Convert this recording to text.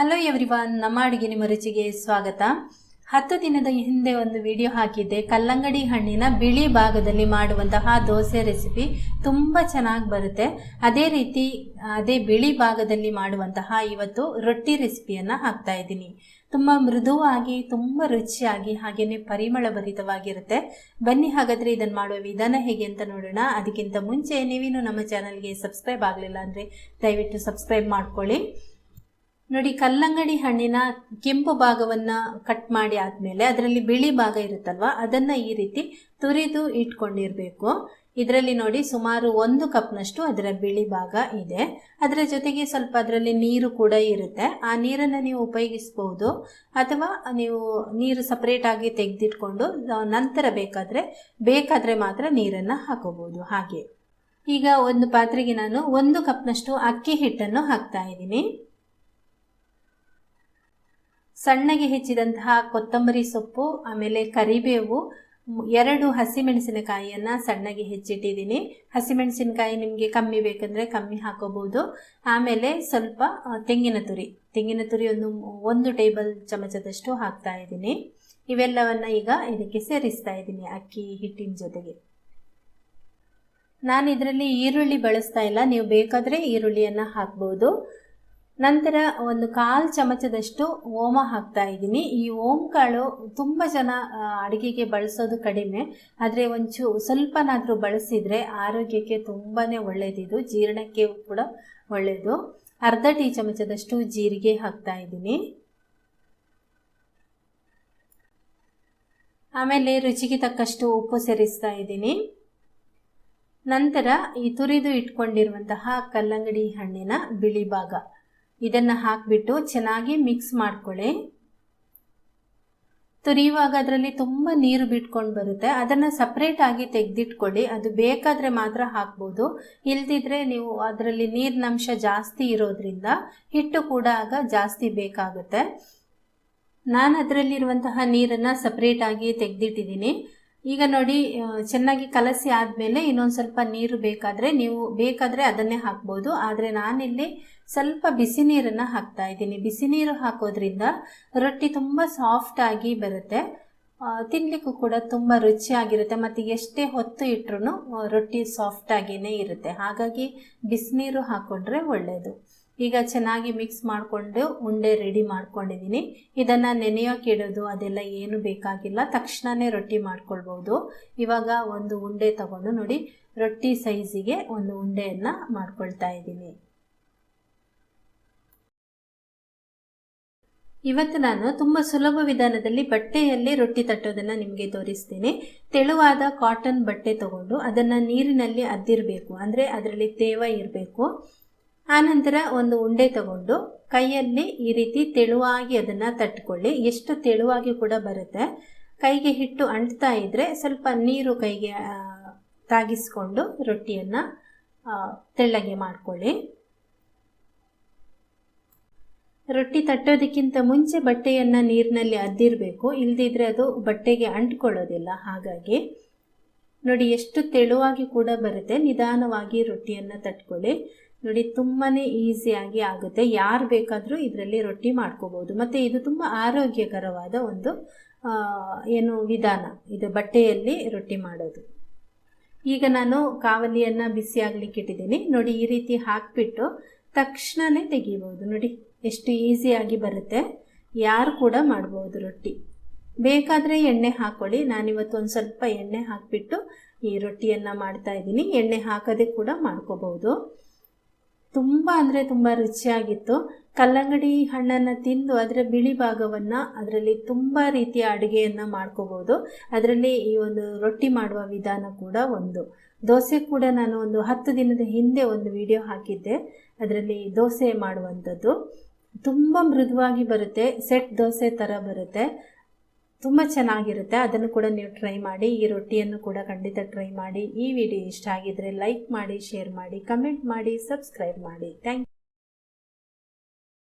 Hello everyone ನಮ್ಮ ಅಡುಗೆ ನಿಮ್ಮ ರುಚಿಗೆ ಸ್ವಾಗತ. ಹತ್ತು ದಿನದ ಹಿಂದೆ ಒಂದು ವಿಡಿಯೋ ಹಾಕಿದ್ದೆ. ಕಲ್ಲಂಗಡಿ ಹಣ್ಣಿನ ಬಿಳಿ ಭಾಗದಲ್ಲಿ ಮಾಡುವಂತಹ ದೋಸೆ ರೆಸಿಪಿ ತುಂಬ ಚೆನ್ನಾಗಿ ಬರುತ್ತೆ. ಅದೇ ರೀತಿ, ಅದೇ ಬಿಳಿ ಭಾಗದಲ್ಲಿ ಮಾಡುವಂತಹ ಇವತ್ತು ರೊಟ್ಟಿ ರೆಸಿಪಿಯನ್ನು ಹಾಕ್ತಾ ಇದ್ದೀನಿ. ತುಂಬ ಮೃದುವಾಗಿ, ತುಂಬ ರುಚಿಯಾಗಿ ಹಾಗೆಯೇ ಪರಿಮಳಭರಿತವಾಗಿರುತ್ತೆ. ಬನ್ನಿ ಹಾಗಾದರೆ ಇದನ್ನು ಮಾಡುವ ವಿಧಾನ ಹೇಗೆ ಅಂತ ನೋಡೋಣ. ಅದಕ್ಕಿಂತ ಮುಂಚೆ ನೀವೇನು ನಮ್ಮ ಚಾನಲ್ಗೆ ಸಬ್ಸ್ಕ್ರೈಬ್ ಆಗಲಿಲ್ಲ ಅಂದರೆ ದಯವಿಟ್ಟು ಸಬ್ಸ್ಕ್ರೈಬ್ ಮಾಡ್ಕೊಳ್ಳಿ. ನೋಡಿ, ಕಲ್ಲಂಗಡಿ ಹಣ್ಣಿನ ಕೆಂಪು ಭಾಗವನ್ನು ಕಟ್ ಮಾಡಿ ಆದಮೇಲೆ ಅದರಲ್ಲಿ ಬಿಳಿ ಭಾಗ ಇರುತ್ತಲ್ವಾ, ಅದನ್ನು ಈ ರೀತಿ ತುರಿದು ಇಟ್ಕೊಂಡಿರಬೇಕು. ಇದರಲ್ಲಿ ನೋಡಿ, ಸುಮಾರು ಒಂದು ಕಪ್ನಷ್ಟು ಅದರ ಬಿಳಿ ಭಾಗ ಇದೆ. ಅದರ ಜೊತೆಗೆ ಸ್ವಲ್ಪ ಅದರಲ್ಲಿ ನೀರು ಕೂಡ ಇರುತ್ತೆ. ಆ ನೀರನ್ನು ನೀವು ಉಪಯೋಗಿಸ್ಬೋದು. ಅಥವಾ ನೀವು ನೀರು ಸಪ್ರೇಟಾಗಿ ತೆಗೆದಿಟ್ಕೊಂಡು ನಂತರ ಬೇಕಾದರೆ ಬೇಕಾದರೆ ಮಾತ್ರ ನೀರನ್ನು ಹಾಕೋಬೋದು. ಹಾಗೆ. ಈಗ ಒಂದು ಪಾತ್ರೆಗೆ ನಾನು ಒಂದು ಕಪ್ನಷ್ಟು ಅಕ್ಕಿ ಹಿಟ್ಟನ್ನು ಹಾಕ್ತಾ ಇದ್ದೀನಿ. ಸಣ್ಣಗೆ ಹೆಚ್ಚಿದಂತಹ ಕೊತ್ತಂಬರಿ ಸೊಪ್ಪು, ಆಮೇಲೆ ಕರಿಬೇವು, ಎರಡು ಹಸಿಮೆಣಸಿನಕಾಯಿಯನ್ನು ಸಣ್ಣಗೆ ಹೆಚ್ಚಿಟ್ಟಿದ್ದೀನಿ. ಹಸಿಮೆಣಸಿನಕಾಯಿ ನಿಮಗೆ ಕಮ್ಮಿ ಬೇಕಂದರೆ ಕಮ್ಮಿ ಹಾಕೋಬಹುದು ಆಮೇಲೆ ಸ್ವಲ್ಪ ತೆಂಗಿನ ತುರಿ. ತೆಂಗಿನ ತುರಿ ಒಂದು ಒಂದು ಟೇಬಲ್ ಚಮಚದಷ್ಟು ಹಾಕ್ತಾ ಇದ್ದೀನಿ. ಇವೆಲ್ಲವನ್ನು ಈಗ ಇದಕ್ಕೆ ಸೇರಿಸ್ತಾ ಇದ್ದೀನಿ ಅಕ್ಕಿ ಹಿಟ್ಟಿನ ಜೊತೆಗೆ. ನಾನು ಇದರಲ್ಲಿ ಈರುಳ್ಳಿ ಬಳಸ್ತಾ ಇಲ್ಲ. ನೀವು ಬೇಕಾದರೆ ಈರುಳ್ಳಿಯನ್ನು ಹಾಕ್ಬೋದು. ನಂತರ ಒಂದು ಕಾಲು ಚಮಚದಷ್ಟು ಓಮ ಹಾಕ್ತಾ ಇದ್ದೀನಿ. ಈ ಓಮ್ ಕಾಳು ತುಂಬ ಜನ ಅಡುಗೆಗೆ ಬಳಸೋದು ಕಡಿಮೆ. ಆದರೆ ಒಂಚೂ ಸ್ವಲ್ಪನಾದರೂ ಬಳಸಿದರೆ ಆರೋಗ್ಯಕ್ಕೆ ತುಂಬಾ ಒಳ್ಳೆಯದಿದು ಜೀರ್ಣಕ್ಕೆ ಕೂಡ ಒಳ್ಳೆಯದು ಅರ್ಧ ಟೀ ಚಮಚದಷ್ಟು ಜೀರಿಗೆ ಹಾಕ್ತಾ ಇದ್ದೀನಿ. ಆಮೇಲೆ ರುಚಿಗೆ ತಕ್ಕಷ್ಟು ಉಪ್ಪು ಸೇರಿಸ್ತಾ ಇದ್ದೀನಿ. ನಂತರ ಈ ತುರಿದು ಇಟ್ಕೊಂಡಿರುವಂತಹ ಕಲ್ಲಂಗಡಿ ಹಣ್ಣಿನ ಬಿಳಿ ಭಾಗ. ಇದನ್ನು ಹಾಕಿಬಿಟ್ಟು ಚೆನ್ನಾಗಿ ಮಿಕ್ಸ್ ಮಾಡ್ಕೊಳ್ಳಿ. ತುರಿಯುವಾಗ ಅದರಲ್ಲಿ ತುಂಬ ನೀರು ಬಿಟ್ಕೊಂಡು ಬರುತ್ತೆ. ಅದನ್ನು ಸಪ್ರೇಟಾಗಿ ತೆಗೆದಿಟ್ಕೊಳ್ಳಿ. ಅದು ಬೇಕಾದರೆ ಮಾತ್ರ ಹಾಕ್ಬೋದು. ಇಲ್ದಿದ್ರೆ ನೀವು ಅದರಲ್ಲಿ ನೀರಿನಂಶ ಜಾಸ್ತಿ ಇರೋದ್ರಿಂದ ಹಿಟ್ಟು ಕೂಡ ಆಗ ಜಾಸ್ತಿ ಬೇಕಾಗುತ್ತೆ. ನಾನು ಅದರಲ್ಲಿರುವಂತಹ ನೀರನ್ನು ಸಪ್ರೇಟಾಗಿ ತೆಗೆದಿಟ್ಟಿದ್ದೀನಿ. ಈಗ ನೋಡಿ ಚೆನ್ನಾಗಿ ಕಲಸಿ ಆದಮೇಲೆ ಇನ್ನೊಂದು ಸ್ವಲ್ಪ ನೀರು ಬೇಕಾದರೆ ನೀವು ಬೇಕಾದರೆ ಅದನ್ನೇ ಹಾಕ್ಬೋದು. ಆದರೆ ನಾನಿಲ್ಲಿ ಸ್ವಲ್ಪ ಬಿಸಿ ನೀರನ್ನು ಹಾಕ್ತಾ ಇದ್ದೀನಿ. ಬಿಸಿ ನೀರು ಹಾಕೋದ್ರಿಂದ ರೊಟ್ಟಿ ತುಂಬ ಸಾಫ್ಟಾಗಿ ಬರುತ್ತೆ. ತಿನ್ನಲಿಕ್ಕೂ ಕೂಡ ತುಂಬ ರುಚಿಯಾಗಿರುತ್ತೆ. ಮತ್ತು ಎಷ್ಟೇ ಹೊತ್ತು ಇಟ್ಟರು ರೊಟ್ಟಿ ಸಾಫ್ಟಾಗಿಯೇ ಇರುತ್ತೆ. ಹಾಗಾಗಿ ಬಿಸಿನೀರು ಹಾಕೊಂಡ್ರೆ ಒಳ್ಳೆಯದು ಈಗ ಚೆನ್ನಾಗಿ ಮಿಕ್ಸ್ ಮಾಡಿಕೊಂಡು ಉಂಡೆ ರೆಡಿ ಮಾಡ್ಕೊಂಡಿದ್ದೀನಿ. ಇದನ್ನು ನೆನೆಯೋಕೆ ಇಡೋದು ಅದೆಲ್ಲ ಏನು ಬೇಕಾಗಿಲ್ಲ. ತಕ್ಷಣವೇ ರೊಟ್ಟಿ ಮಾಡ್ಕೊಳ್ಬೋದು. ಇವಾಗ ಒಂದು ಉಂಡೆ ತಗೊಂಡು ನೋಡಿ, ರೊಟ್ಟಿ ಸೈಜಿಗೆ ಒಂದು ಉಂಡೆಯನ್ನು ಮಾಡ್ಕೊಳ್ತಾ ಇದ್ದೀನಿ. ಇವತ್ತು ನಾನು ತುಂಬ ಸುಲಭ ವಿಧಾನದಲ್ಲಿ ಬಟ್ಟೆಯಲ್ಲಿ ರೊಟ್ಟಿ ತಟ್ಟೋದನ್ನು ನಿಮಗೆ ತೋರಿಸ್ತೀನಿ. ತೆಳುವಾದ ಕಾಟನ್ ಬಟ್ಟೆ ತಗೊಂಡು ಅದನ್ನು ನೀರಿನಲ್ಲಿ ಅದ್ದಿರಬೇಕು. ಅಂದರೆ ಅದರಲ್ಲಿ ತೇವ ಇರಬೇಕು. ಆನಂತರ ಒಂದು ಉಂಡೆ ತಗೊಂಡು ಕೈಯಲ್ಲಿ ಈ ರೀತಿ ತೆಳುವಾಗಿ ಅದನ್ನು ತಟ್ಕೊಳ್ಳಿ. ಎಷ್ಟು ತೆಳುವಾಗಿ ಕೂಡ ಬರುತ್ತೆ. ಕೈಗೆ ಹಿಟ್ಟು ಅಂಟ್ತಾ ಇದ್ದರೆ ಸ್ವಲ್ಪ ನೀರು ಕೈಗೆ ತಾಗಿಸ್ಕೊಂಡು ರೊಟ್ಟಿಯನ್ನು ತೆಳ್ಳಗೆ ಮಾಡ್ಕೊಳ್ಳಿ. ರೊಟ್ಟಿ ತಟ್ಟೋದಕ್ಕಿಂತ ಮುಂಚೆ ಬಟ್ಟೆಯನ್ನು ನೀರಿನಲ್ಲಿ ಅದ್ದಿರಬೇಕು. ಇಲ್ದಿದ್ರೆ ಅದು ಬಟ್ಟೆಗೆ ಅಂಟ್ಕೊಳ್ಳೋದಿಲ್ಲ. ಹಾಗಾಗಿ ನೋಡಿ, ಎಷ್ಟು ತೆಳುವಾಗಿ ಕೂಡ ಬರುತ್ತೆ, ನಿಧಾನವಾಗಿ ರೊಟ್ಟಿಯನ್ನು ತಟ್ಕೊಳ್ಳಿ. ನೋಡಿ ತುಂಬಾ ಈಸಿಯಾಗಿ ಆಗುತ್ತೆ. ಯಾರು ಬೇಕಾದರೂ ಇದರಲ್ಲಿ ರೊಟ್ಟಿ ಮಾಡ್ಕೋಬೋದು. ಮತ್ತು ಇದು ತುಂಬ ಆರೋಗ್ಯಕರವಾದ ಒಂದು ಏನು ವಿಧಾನ. ಇದು ಬಟ್ಟೆಯಲ್ಲಿ ರೊಟ್ಟಿ ಮಾಡೋದು. ಈಗ ನಾನು ಕಾವಲಿಯನ್ನು ಬಿಸಿ ಆಗಲಿಕ್ಕೆ ಇಟ್ಟಿದ್ದೀನಿ. ನೋಡಿ, ಈ ರೀತಿ ಹಾಕಿಬಿಟ್ಟು ತಕ್ಷಣವೇ ತೆಗಿಬೋದು. ನೋಡಿ, ಎಷ್ಟು ಈಸಿಯಾಗಿ ಬರುತ್ತೆ. ಯಾರು ಕೂಡ ಮಾಡ್ಬೋದು ರೊಟ್ಟಿ. ಬೇಕಾದರೆ ಎಣ್ಣೆ ಹಾಕ್ಕೊಳ್ಳಿ ನಾನಿವತ್ತು ಒಂದು ಸ್ವಲ್ಪ ಎಣ್ಣೆ ಹಾಕಿಬಿಟ್ಟು ಈ ರೊಟ್ಟಿಯನ್ನು ಮಾಡ್ತಾ ಇದ್ದೀನಿ. ಎಣ್ಣೆ ಹಾಕದೆ ಕೂಡ ಮಾಡ್ಕೋಬಹುದು ತುಂಬ ಅಂದರೆ ತುಂಬ ರುಚಿಯಾಗಿತ್ತು. ಕಲ್ಲಂಗಡಿ ಹಣ್ಣನ್ನು ತಿಂದು ಅದರ ಬಿಳಿ ಭಾಗವನ್ನು ಅದರಲ್ಲಿ ತುಂಬ ರೀತಿಯ ಅಡುಗೆಯನ್ನು ಮಾಡ್ಕೋಬೋದು. ಅದರಲ್ಲಿ ಈ ಒಂದು ರೊಟ್ಟಿ ಮಾಡುವ ವಿಧಾನ ಕೂಡ ಒಂದು. ದೋಸೆ ಕೂಡ ನಾನು ಒಂದು ಹತ್ತು ದಿನದ ಹಿಂದೆ ಒಂದು ವಿಡಿಯೋ ಹಾಕಿದ್ದೆ. ಅದರಲ್ಲಿ ದೋಸೆ ಮಾಡುವಂಥದ್ದು. ತುಂಬ ಮೃದುವಾಗಿ ಬರುತ್ತೆ. ಸೆಟ್ ದೋಸೆ ಥರ ಬರುತ್ತೆ. ತುಂಬ ಚೆನ್ನಾಗಿರುತ್ತೆ. ಅದನ್ನು ಕೂಡ ನೀವು ಟ್ರೈ ಮಾಡಿ, ಈ ರೊಟ್ಟಿಯನ್ನು ಕೂಡ ಖಂಡಿತ ಟ್ರೈ ಮಾಡಿ. ಈ ವಿಡಿಯೋ ಇಷ್ಟ ಆಗಿದ್ರೆ ಲೈಕ್ ಮಾಡಿ ಶೇರ್ ಮಾಡಿ ಕಮೆಂಟ್ ಮಾಡಿ ಸಬ್ಸ್ಕ್ರೈಬ್ ಮಾಡಿ. ಥ್ಯಾಂಕ್